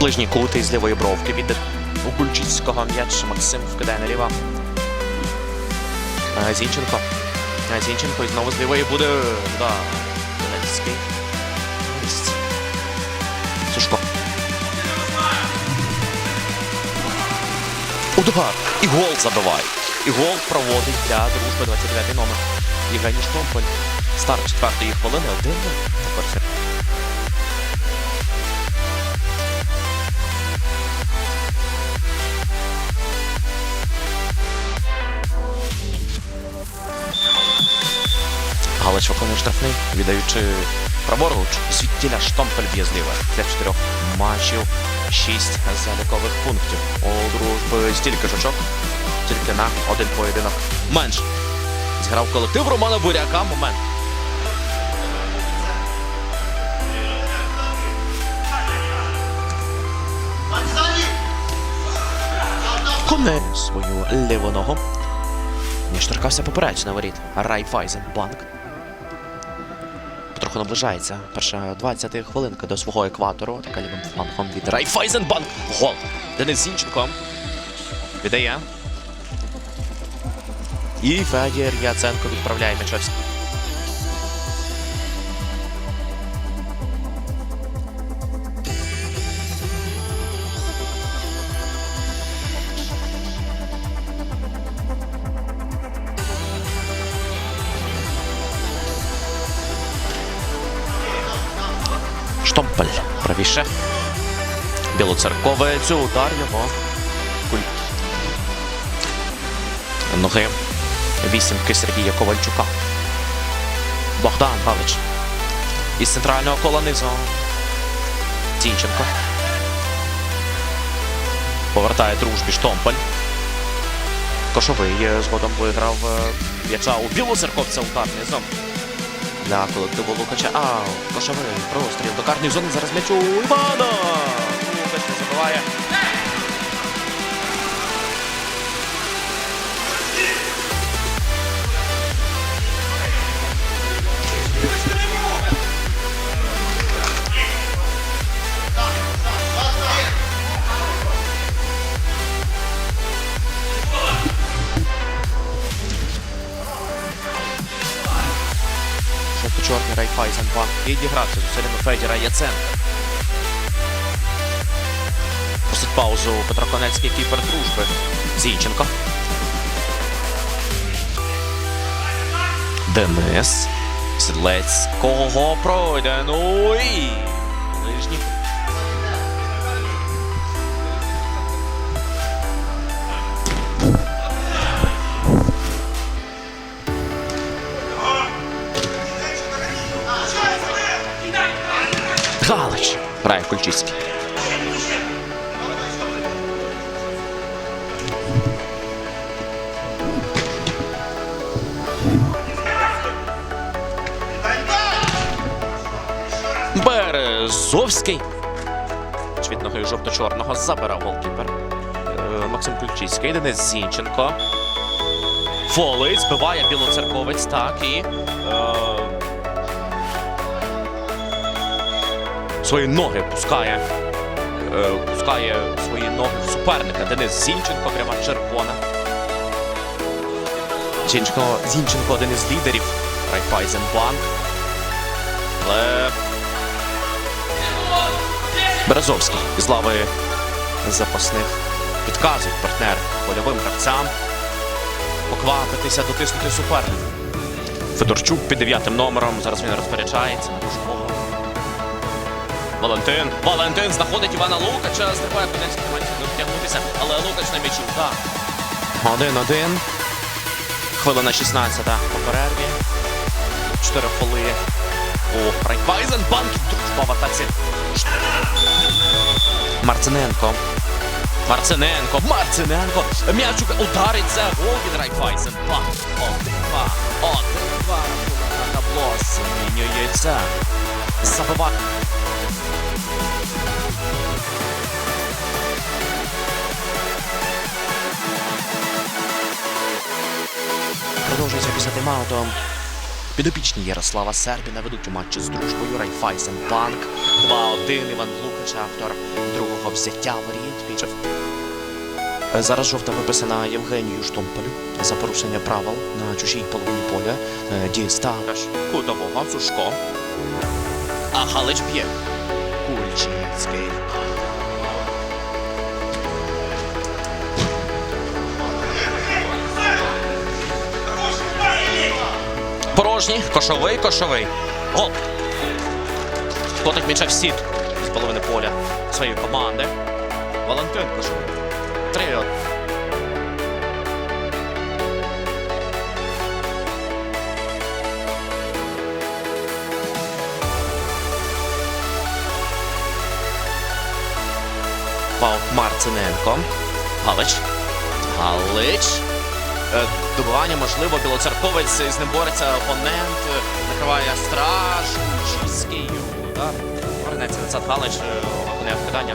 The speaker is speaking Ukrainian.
Ближній кут із лівої бровки від Угульчицького м'яч Максим вкидає наліво. Зінченко. Зінченко і знову з лівої буде. Да. Донецький. Сушко. Удар! І гол забиває. І гол проводить для дружби 29 номер. Євгеній Штомполь. Старт четвертої хвилини. Один. Тепер Галич виконує штрафний, віддаючи праворуч. Звідтіля Штомпель б'є. Для чотирьох матчів шість залікових пунктів. У дружби стільки ж очок, тільки на один поєдинок менше. Зіграв колектив Романа Буряка. Момент. Коне свою ліву ногу. Не шторкався поперечно воріт. Райфайзенбанк. Потроху наближається. Перша 20 хвилинка до свого екватору. Така лівим флангом від Райфайзенбанк. Гол. Денис Зінченко. Віддає. І Федір Яценко відправляє м'ячевський. Штомпель правіше. Білоцерковець. Удар його. Ноги. Вісімки Сергія Ковальчука. Богдан Галич. Із центрального кола низу. Зінченко. Повертає дружбі Штомпель. Кошовий е, згодом виграв е, м'яча у білоцерковця удар низом для колективу Лукача. А, кошовий простріл до карної зони. Зараз м'яч у Івана. Лукач забиває. Жовто-чорний Райфайзенбанк відігрався усилями Федіра Яценка. Просить паузу Петро Конецький кіпер дружби. Зінченко. Денис. Сідлець. Кого пройде? Ну і. Ближній. Галич. Грає Кульчицький. Березовський. Від ноги жовто-чорного забирав голкіпер. Е, Максим Кульчицький, Денис Зінченко. Фолить, збиває білоцерковець, так і. Е, свої ноги пускає. Е, пускає свої ноги в суперника. Денис Зінченко, пряма червона. Зінченко, Зінченко один із лідерів Райфайзенбанк. Але Березовський із лави запасних підказують партнер польовим гравцям поквапитися, дотиснути суперника. Федорчук під дев'ятим номером. Зараз він розпоряджається на повно. Валентин. Валентин знаходить Івана Лукача. Стрибає Конецький намагається дотягнутися, але Лукач на м'ячі. Так. Один-один. Хвилина 16 по перерві. Чотири хвилини у Райфайзенбанк. Дружба в атаці. Марциненко. Марциненко. Марциненко. М'ячук удариться. Гол від Райфайзенбанк. Один-два. Один-два. Табло. Змінюється. Забиває. Після. Підопічні Ярослава Сербіна ведуть у матчі з дружбою Райфайзен Банк. 2-1 Іван Лукач, автор другого взяття воріт. Зараз жовта виписана Євгенію Штомполю за порушення правил на чужій половині поля. Е, Дістав кутового Сушко. А Халич б'є. Кульчицький. Порожній, кошовий, кошовий. Гол. Котить м'яча в сіт з половини поля своєї команди. Валентин кошовий. Три. Пав Марциненко. Галич. Галич. Е, Добування, можливо, білоцерковець з ним бореться опонент. е, Накриває страж. Чіський удар. Повернеться назад Галич. е, Виконує вкидання.